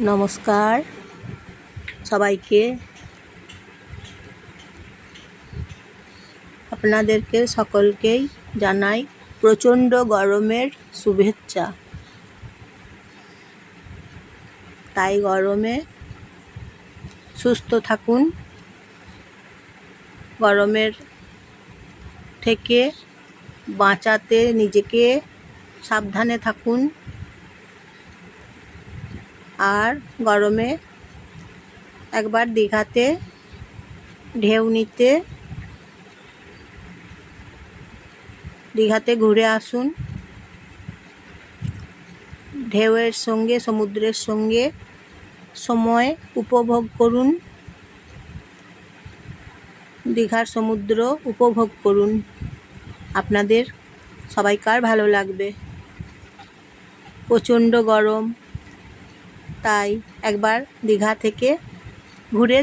নমস্কার সবাইকে। আপনাদেরকে সকলকেই জানাই প্রচণ্ড গরমের শুভেচ্ছা। তাই গরমে সুস্থ থাকুন। গরমের থেকে বাঁচাতে নিজেকে সাবধানে থাকুন। আর গরমে একবার দীঘাতে, ঢেউ নিতে, দীঘাতে ঘুরে আসুন। ঢেউয়ের সঙ্গে, সমুদ্রের সঙ্গে সময় উপভোগ করুন। দীঘার সমুদ্র উপভোগ করুন। আপনাদের সবাইকার ভালো লাগবে। প্রচণ্ড গরম। তাই একবার দীঘা থেকে ঘুরে